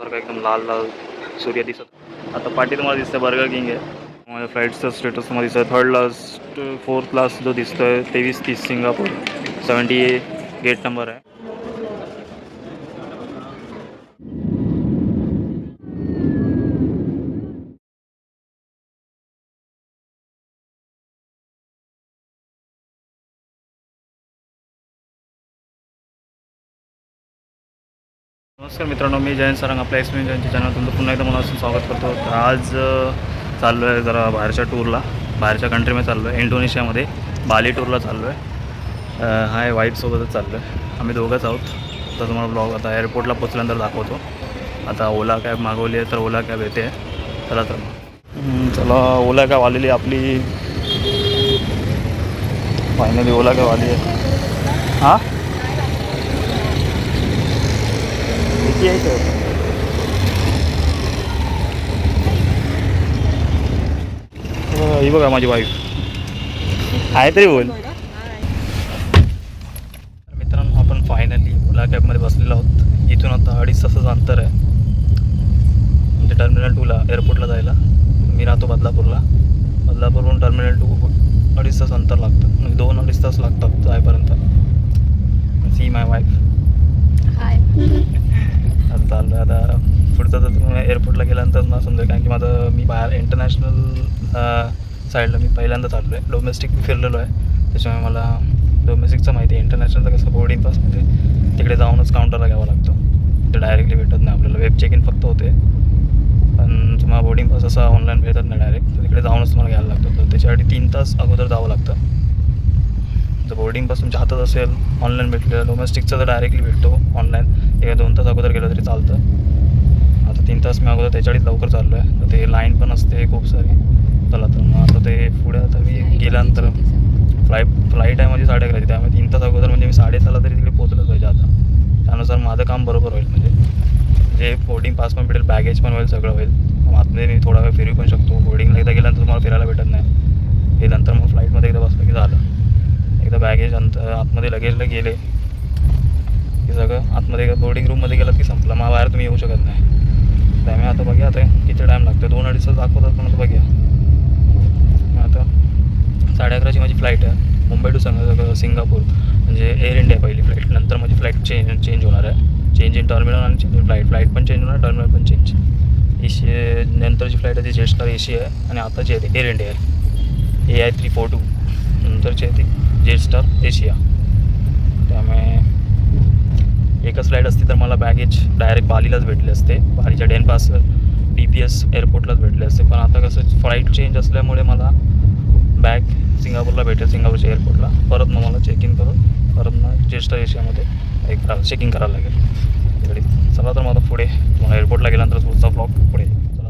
सारखा एकदम लाल लाल सूर्य दिसत. आता पाठी तुम्हाला दिसतं बर्गर किंग आहे. माझ्या फ्लाईटचा स्टेटस तुम्हाला दिसतं थर्ड लास्ट फोर्थ लास्ट जो दिसतोय तेवीस तीस सिंगापूर. सेवन्टी गेट नंबर आहे. नमस्कार मित्रांनो मी जयंत सरंग आपल्या एक्सपिरियन्स जयंतच्या चॅनल तुमचं पुन्हा एकदा मनापासून स्वागत करतो. तर आज चाललो आहे जरा बाहेरच्या टूरला बाहेरच्या कंट्रीमध्ये चाललो आहे इंडोनेशियामध्ये बाली टूरला चाललो आहे हाय वाईफसोबतच चाललो आहे आम्ही दोघंच आहोत. तर तुम्हाला ब्लॉग आता एअरपोर्टला पोचल्यानंतर दाखवतो. आता ओला कॅब मागवली आहे तर ओला कॅब येते. चला तर मग. चला ओला कॅब आलेली आहे आपली. फायनली ओला कॅब आली आहे. हां? सर ही बघा माझी वाईफ आहे तरी बोल. मित्रांनो आपण फायनली ओला कॅबमध्ये बसलेलो आहोत. इथून आता अडीच तासाचं अंतर आहे. म्हणजे टर्मिनल टूला एअरपोर्टला जायला. मी राहतो बदलापूरला. बदलापूरहून टर्मिनल टू अडीच तास अंतर लागतं. म्हणजे दोन अडीच तास लागतात जायपर्यंत. सी माय वाईफ हाय चाललं आहे आता पुढचं तर तुम्ही एअरपोर्टला गेल्यानंतर मला समजेल कारण की माझं मी बाहेर इंटरनॅशनल साईडला मी पहिल्यांदा चाललो आहे डोमेस्टिक मी फिरलेलो आहे. त्याच्यामुळे मला डोमेस्टिकचं माहिती आहे. इंटरनॅशनलचं कसं बोर्डिंग पास म्हणजे तिकडे जाऊनच काउंटरला घ्यावा लागतो. ते डायरेक्टली भेटत नाही आपल्याला. वेब चेक इन फक्त होते. पण तुम्हाला बोर्डिंग पास असं ऑनलाईन भेटत नाही डायरेक्ट तर तिकडे जाऊनच तुम्हाला घ्यायला लागतो. तर त्याच्यासाठी तीन तास अगोदर जावं लागतं. जर बोर्डिंग पास तुमच्या हातात असेल ऑनलाईन भेटलं डोमेस्टिकचं तर डायरेक्टली भेटतो ऑनलाईन एक दोन तास अगोदर गेलं तरी चालतं. आता तीन तास मी अगोदर त्याच्यासाठी लवकर चाललो आहे तर ते लाईन पण असते खूप सारी. चला तर मग आता ते पुढे आता मी गेल्यानंतर फ्लाईट फ्लाईट आहे माझी साडे अकराची त्यामुळे तीन तास अगोदर म्हणजे मी साडेसहाला तरी तिकडे पोहोचलंच पाहिजे आता. त्यानुसार माझं काम बरोबर होईल म्हणजे. जे बोर्डिंग पास पण भेटेल बॅगेज पण होईल सगळं होईल. मग आतमध्ये मी थोडा वेळ फिरू पण शकतो. बोर्डिंगला एकदा गेल्यानंतर तुम्हाला फिरायला भेटत नाही. हे नंतर मग फ्लाईटमध्ये एकदा बसलं की झालं. एकदा बॅगेज अंत आतमध्ये लगेजला गेले. की सगळं आतमध्ये बोर्डिंग रूममध्ये गेलात की संपलं. मग बाहेर तुम्ही येऊ शकत नाही. त्यामुळे आता बघा आता किती टाईम लागतो दोन अडीच तास दाखवतात पण आता बघूया. मग आता साडे अकराची माझी फ्लाईट आहे. मुंबई टू संग सिंगापूर. म्हणजे एअर इंडिया पहिली फ्लाईट नंतर माझी फ्लाईट चेंज चेंज होणार आहे. चेंज इन टर्मिनल आणि चेंज इन फ्लाईट फ्लाईट पण चेंज होणार टर्मिनल पण चेंज एशी नंतरची फ्लाईट आहे ती जेस्टार एशी आहे. आणि आताची आहे ती एअर इंडिया आहे. A I three four two नंतरची आहे ती जेटस्टार एशिया. त्यामुळे एकच फ्लाईट असती तर मला बॅगेज डायरेक्ट बालीलाच भेटले असते. बालीच्या Denpasar D P S एअरपोर्टलाच भेटले असते. पण आता कसं फ्लाईट चेंज असल्यामुळे मला बॅग सिंगापूरला भेटेल सिंगापूरच्या एअरपोर्टला परत मग मला चेक इन करून परत मग जेस्टार एशियामध्ये एक चेकिंग करायला लागेल. चला तर मग आता पुढे. तुम्हाला एअरपोर्टला गेल्यानंतर पुढचा ब्लॉक पुढे चला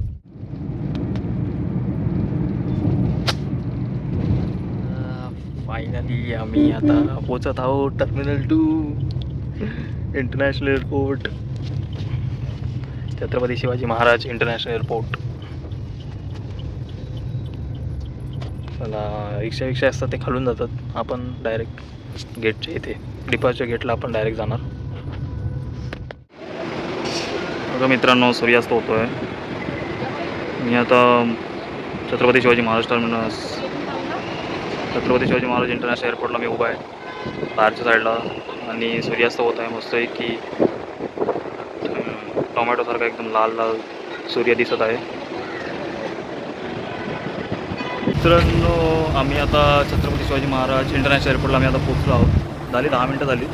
फायनली आम्ही आता पोचत आहोत terminal two international airport Chhatrapati Shivaji Maharaj international airport मला रिक्षा रिक्षा असतात ते खालून जातात. आपण डायरेक्ट गेटच्या इथे. डिपाच्या गेटला आपण डायरेक्ट जाणार. बघा मित्रांनो सूर्यास्त होतो आहे मी आता छत्रपती शिवाजी महाराज टर्मिनस छत्रपती शिवाजी महाराज इंटरनॅशनल एअरपोर्टला मी उभा आहे. बाहेरच्या साईडला आणि सूर्यास्त होत आहे मस्त आहे की टोमॅटोसारखा एकदम लाल लाल सूर्य दिसत आहे. मित्रांनो आम्ही आता छत्रपती शिवाजी महाराज इंटरनॅशनल एअरपोर्टला आम्ही आता पोचलो आहोत. झाली दहा मिनटं झाली.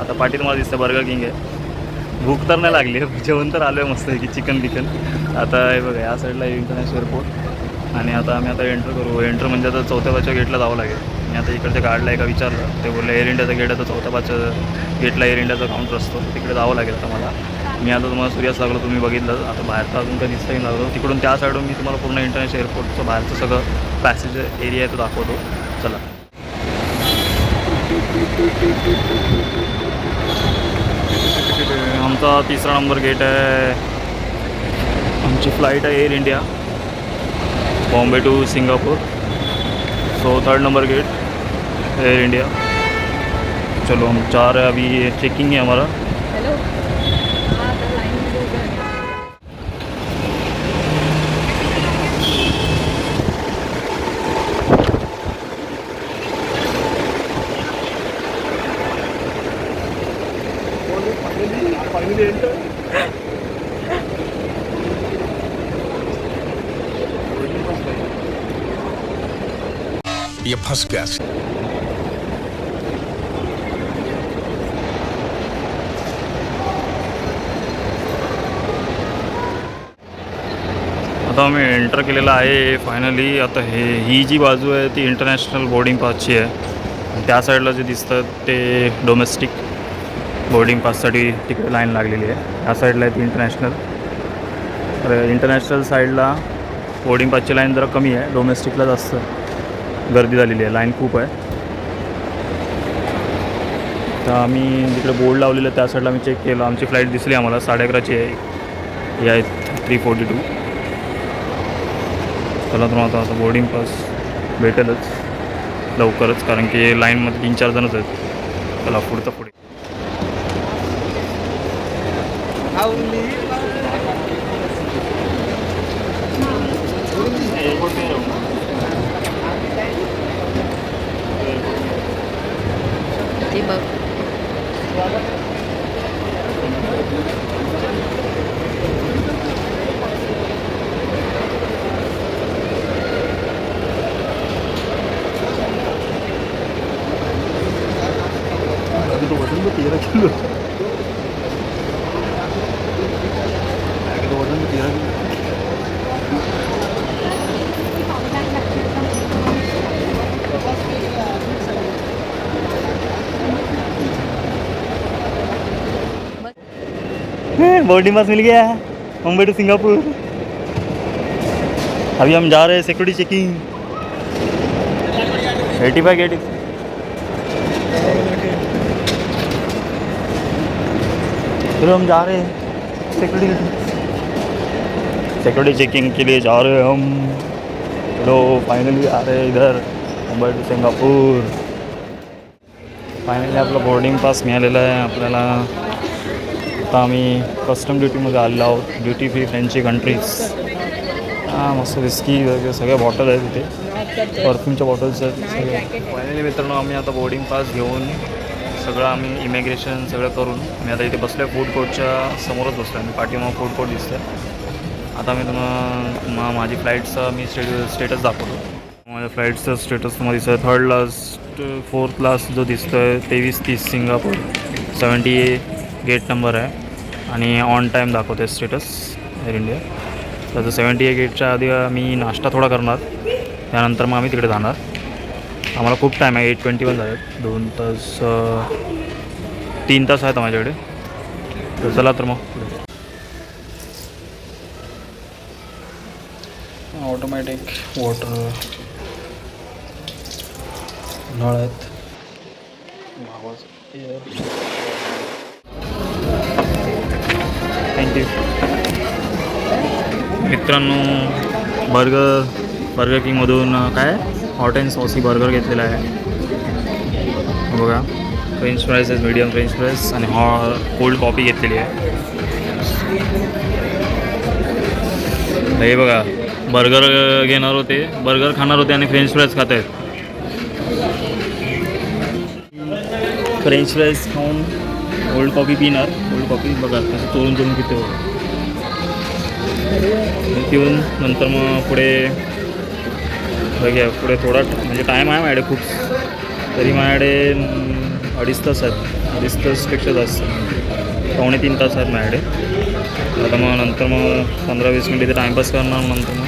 आता पाठी तुम्हाला दिसतं बर्गर किंग आहे. भूक तर नाही लागली जेवण तर आलो आहे मस्त आहे की चिकन बिकन. आता हे बघा या साईडला इंटरनॅशनल एअरपोर्ट आणि आता आम्ही आता एंटर करू. एंटर म्हणजे आता चौथ्या पाचव्या गेटला जावं लागेल. मी आता इकडच्या गार्डला एका विचारलं. ते बोलले एअर इंडियाचा गेट आहे तर चौथ्या पाचव्या गेटला एअर इंडियाचा काउंटर असतो. तिकडे जावं लागेल आता मला. मी आता तुम्हाला सूर्यास्त लागलो तुम्ही बघितलं. आता बाहेरचं अजून काही दिसतही लागलो. तिकडून त्या साईडून मी तुम्हाला पूर्ण इंटरनॅशनल एअरपोर्टचं बाहेरचं सगळं पॅसेंजर एरिया आहे तो दाखवतो. चला. आमचा तिसरा नंबर गेट आहे. आमची फ्लाईट आहे air India Bombay to Singapore so third number gate air India चलो हम जा रहे हैं अभी ये चेकिंग है हमारा। हॅलो हा आता आता मी एंटर केलेलं आहे फायनली आता हे ही जी बाजू आहे ती इंटरनॅशनल बोर्डिंग पासची आहे. त्या साईडला जे दिसतं ते डोमेस्टिक बोर्डिंग पाससाठी तिकडे लाईन लागलेली आहे. त्या साईडला आहे ती इंटरनॅशनल तर इंटरनॅशनल साईडला बोर्डिंग पासची लाईन जरा कमी आहे. डोमेस्टिकला जास्त गर्दी झालेली आहे. लाईन खूप आहे. तर आम्ही जिकडे बोर्ड लावलेलं आहे त्या साईडला आम्ही चेक केलं. आमची फ्लाईट दिसली आम्हाला. साडे अकराची आहे. ही आहे थ्री फोर्टी टू चला तुम्हाला आता आता बोर्डिंग पास भेटेलच. लवकरच कारण की लाईनमध्ये तीन चार जणच आहेत. चला पुढचं पुढे. बोर्डिंग पास मिल गया है मुंबई टू सिंगापुर अभी हम जा रहे हैं security checking eighty five eighty चलो हम जा रहे हैं सिक्योरिटी सिक्योरिटी चेकिंग के लिए जा रहे हैं हम। चलो फाइनली आ रहे हैं इधर मुंबई टू सिंगापूर फायनली आपलं बोर्डिंग पास मिळालेलं आहे आपल्याला आता आम्ही कस्टम ड्युटीमध्ये आलेलो आहोत. ड्युटी फ्री फ्रेंडची कंट्रीज हां मस्त विस्की वगैरे सगळ्या बॉटल आहेत तिथे परफ्यूमच्या बॉटल्स आहेत सगळ्या. फायनली मित्रांनो आम्ही आता बोर्डिंग पास घेऊन सगळं आम्ही इमिग्रेशन सगळं करून मी आता इथे बसलो आहे फूड कोर्टच्या समोरच बसलो आहे मी पाठीमाग फूड कोर्ट दिसतं आता मी तुम्हाला माझी फ्लाईटचा मी स्टे स्टेटस दाखवतो. माझ्या फ्लाईटचं स्टेटस तुम्हाला दिसतं थर्ड लास्ट फोर्थ लास्ट जो दिसतो आहे तेवीस तीस सिंगापूर. सेवन्टी गेट नंबर आहे. आणि ऑन टाईम दाखवते स्टेटस एअर इंडिया तर सेवन्टी एट गेटच्या आधी मी नाश्ता थोडा करणार. त्यानंतर मग आम्ही तिकडे जाणार. आम्हाला खूप टाईम आहे एट ट्वेंटी वन झाले दोन तास तीन तास आहेत माझ्याकडे तर चला तर मग पुढे. ऑटोमॅटिक वॉटर नळ आहेत थँक्यू मित्रांनो बर्गर बर्गर किंगमधून काय? हॉट अँड सॉसी बर्गर घेतलेला आहे. बघा फ्रेंच फ्राईज आहेत मिडियम फ्रेंच फ्राईज आणि हॉ कोल्ड कॉफी घेतलेली आहे. हे बघा बर्गर घेणार होते बर्गर खाणार होते आणि फ्रेंच फ्राईज खात आहेत फ्रेंच फ्राईज खाऊन कोल्ड कॉफी पिणार. ओल्ड कॉफी बघा कसं चोरून चोरून पितो पिऊन नंतर मग पुढे बघ्या पुढे थोडा म्हणजे टाईम आहे माझ्याकडे खूप. तरी माझ्याकडे अडीच तास आहेत. अडीच तासपेक्षा जास्त. पावणे तीन तास आहेत माझ्याकडे. आता मग नंतर मग पंधरा वीस मिनिट इथे टाईमपास करणार नंतर मग.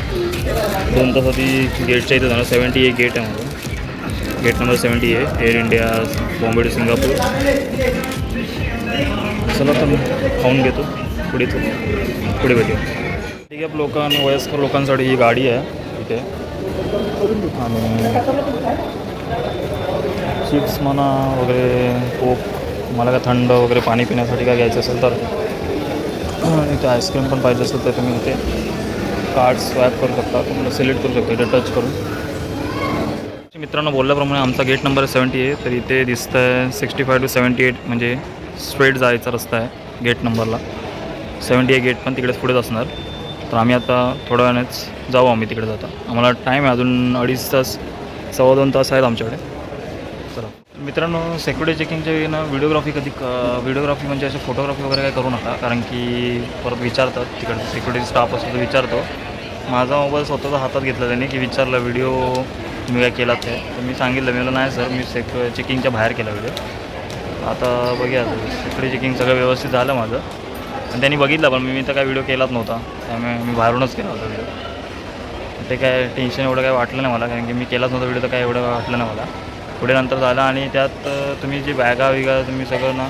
दोन तास गेटच्या इथे जाणार. सेवन्टी एट गेट आहे माझं. Gate number seventy eight air India Bombay to Singapore चला तर खाऊन घेतो. पुढे पुढे भेटूया ठीक आहे लोक आणि वयस्कर लोकांसाठी ही गाडी आहे इथे. आणि चिप्स म्हणा वगैरे कोक मला काय थंड वगैरे पाणी पिण्यासाठी काय घ्यायचं असेल तर. इथे आईस्क्रीम पण पाहिजे असेल तर तुम्ही इथे कार्ड स्वॅप करू शकता. तुम्हाला सिलेक्ट करू शकता इथे टच करून. मित्रांनो बोलल्याप्रमाणे आमचा गेट नंबर सेवन्टी आहे तर इथे दिसतं आहे sixty five to seventy eight म्हणजे स्ट्रेट जायचा रस्ता आहे गेट नंबरला. सेवन्टी ए गेट पण तिकडेच पुढेच असणार. तर आम्ही आता थोड्या वेळानेच जाऊ आम्ही तिकडे जाता. आम्हाला टाईम आहे अजून अडीच तास सव्वा दोन तास आहेत आमच्याकडे. चला. मित्रांनो सेक्युरिटी चेकिंगचे ना व्हिडिओग्राफी कधी क व्हिडिओग्राफी म्हणजे असे फोटोग्राफी वगैरे काय करू नका. कारण की परत विचारतात तिकडे सेक्युरिटी स्टाफ असतो तो विचारतो. माझा मोबाईल स्वतःचा हातात घेतला त्याने की विचारलं व्हिडिओ तुम्ही काय केलात ते तर मी सांगितलं. मी म्हणलं नाही सर मी सेक चेकिंगच्या बाहेर केला व्हिडिओ आता बघूया सिक्युरिटी चेकिंग सगळं व्यवस्थित झालं माझं. आणि त्यांनी बघितलं पण मी तर काय व्हिडिओ केलाच नव्हता. त्यामुळे मी बाहेरूनच केला होता व्हिडिओ ते काय टेन्शन एवढं काय वाटलं नाही मला कारण की मी केलाच नव्हता व्हिडिओ तर काय एवढं वाटलं नाही मला. पुढे नंतर झालं आणि त्यात तुम्ही जे बॅगा विगा तुम्ही सगळं ना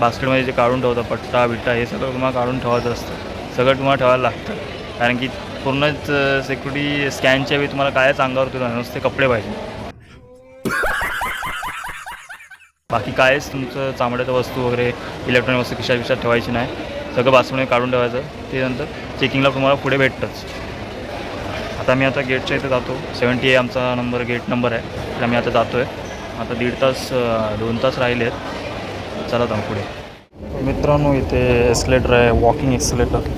बास्केटमध्ये जे काढून ठेवता पट्टा बिट्टा हे सगळं तुम्हाला काढून ठेवायचं असतं. सगळं तुम्हाला ठेवायला लागतं. कारण की पूर्णच सिक्युरिटी स्कॅनच्या वेळी तुम्हाला कायच अंगावर तुला नुसते कपडे पाहिजे. बाकी कायच तुमचं चामड्याचं वस्तू वगैरे इलेक्ट्रॉनिक वस्तू खिशात खिशात ठेवायची नाही. सगळं बास्केटमध्ये काढून ठेवायचं. ते नंतर चेकिंगला तुम्हाला पुढे भेटतंच. आता मी आता गेटच्या इथे जातो. सेवन्टी ए आमचा नंबर गेट नंबर आहे. तर मी आता जातो आहे आता दीड तास दोन तास राहिले आहेत. चला जाऊ पुढे. मित्रांनो इथे एस्केलेटर आहे. वॉकिंग एस्केलेटर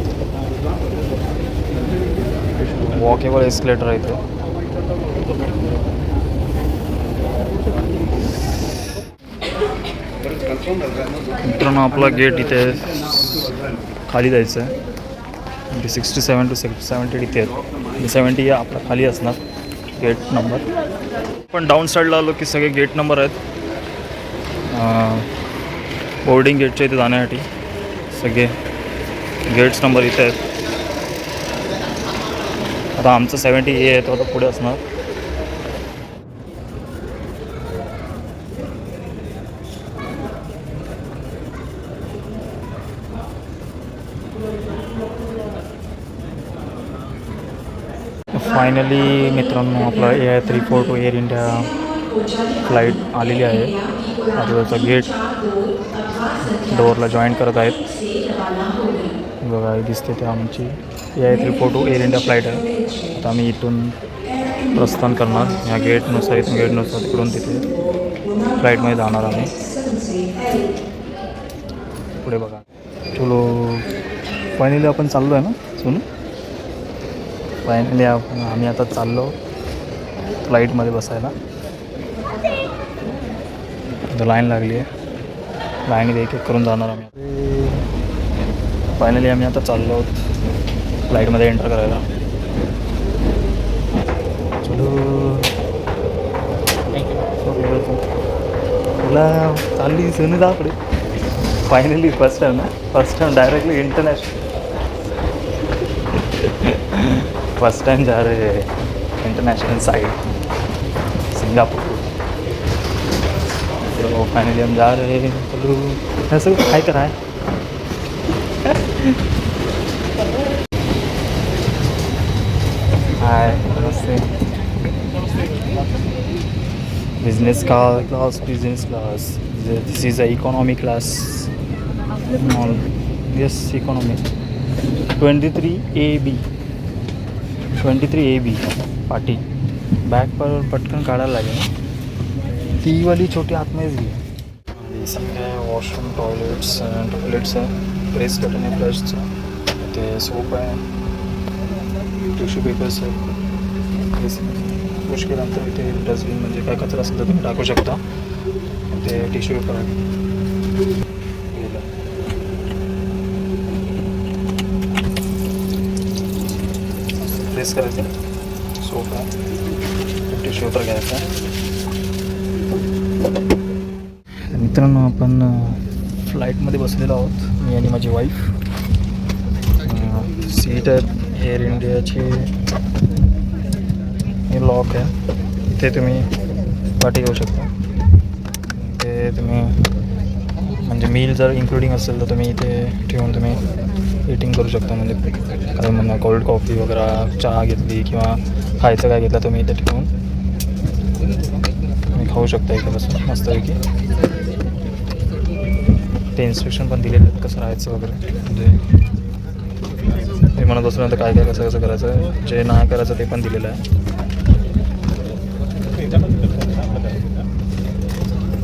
वॉकेबल एस्केलेटर आहे इथं. मित्रांनो आपला गेट इथे खाली जायचं आहे. म्हणजे sixty seven to six seventy इथे आहेत म्हणजे सेवन्टी आपला खाली असणार गेट नंबर पण डाऊन साईडला आलो की सगळे गेट नंबर आहेत. बोर्डिंग गेटच्या इथे जाण्यासाठी सगळे गेट्स नंबर इथे आहेत. आता आमचं सेवन्टी ए आहे तो आता पुढे असणार. फायनली मित्रांनो आपला A I three four two air India flight आलेली आहे. आता त्याचा गेट डोअरला जॉईन करत आहेत. बघा दिसते ते आमची A I three four two air India flight आहे. आता आम्ही इथून प्रस्थान करणार. ह्या गेटनुसार इथून गेटनुसार तिकडून तिथे फ्लाईटमध्ये जाणार आम्ही. पुढे बघा. चलो फायनली आपण चाललो आहे ना सोनू? फायनली आपण आम्ही आता चाललो फ्लाईटमध्ये बसायला. लाईन लागली आहे. लाईन एक एक करून जाणार आम्ही फायनली आम्ही आता चाललो आहोत फ्लाईटमध्ये एंटर करायला. चलो. तुला चालली सोनी पुढे फायनली फर्स्ट टाइम ना? First time directly international first time जा रहे हैं इंटरनेशनल साइड सिंगापुर। तो फाइनली हम जा रहे हैं चलो। ऐसे हाई करा हाय नमस्ते। बिजनेस का class business class this is a economy class yes economy twenty three A B twenty three A B पाटी बॅग पर पटकन काढायला लागेल ती वाली छोटी आतमध्येच घे सगळे वॉशरूम टॉयलेट्स टॉयलेट्स आहे प्रेस बटन आहे फ्लशचं ते सोप आहे टिश्यू पेपर्स आहे वॉश केल्यानंतर इथे डस्टबिन म्हणजे काय कचरा तर तुम्ही टाकू शकता टिश्यू पेपर आहे प्रेस करायचं आहे टिश्यू पेपर घ्यायचा मित्रांनो आपण फ्लाईटमध्ये बसलेलो आहोत मी आणि माझी वाईफ सीट आहे एअर इंडियाची हे लॉक आहे. इथे तुम्ही पाठी घेऊ शकता. ते तुम्ही म्हणजे मील जर इन्क्लुडिंग असेल तर तुम्ही इथे ठेवून तुम्ही इटिंग करू शकता. म्हणजे काय म्हणा कोल्ड कॉफी वगैरे चहा घेतली किंवा खायचं काय घेतलं तुम्ही इथे ठेवून. तुम्ही खाऊ शकता इथे बसून मस्तपैकी. ते इन्स्ट्रक्शन पण दिलेले आहेत कसं राहायचं वगैरे. म्हणजे ते म्हणत बसल्यानंतर काय काय कसं कसं करायचं जे नाही करायचं ते पण दिलेलं आहे.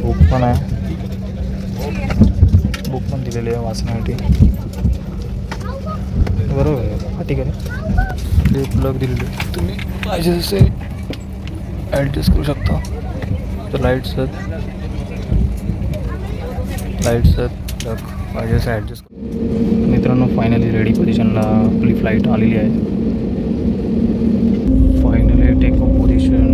बुक पण आहे. बुक पण दिलेली आहे वाचण्यासाठी. बरोबर आहे. ठीक आहे प्लग दिलेली तुम्ही पाहिजे तसे ॲडजस्ट करू शकता. तर लाईट्स आहेत लाईट्स आहेत प्लग पाहिजे असं ॲडजस्ट मित्रांनो फायनली रेडी पोझिशनला आपली फ्लाईट आलेली आहे. Finally take off position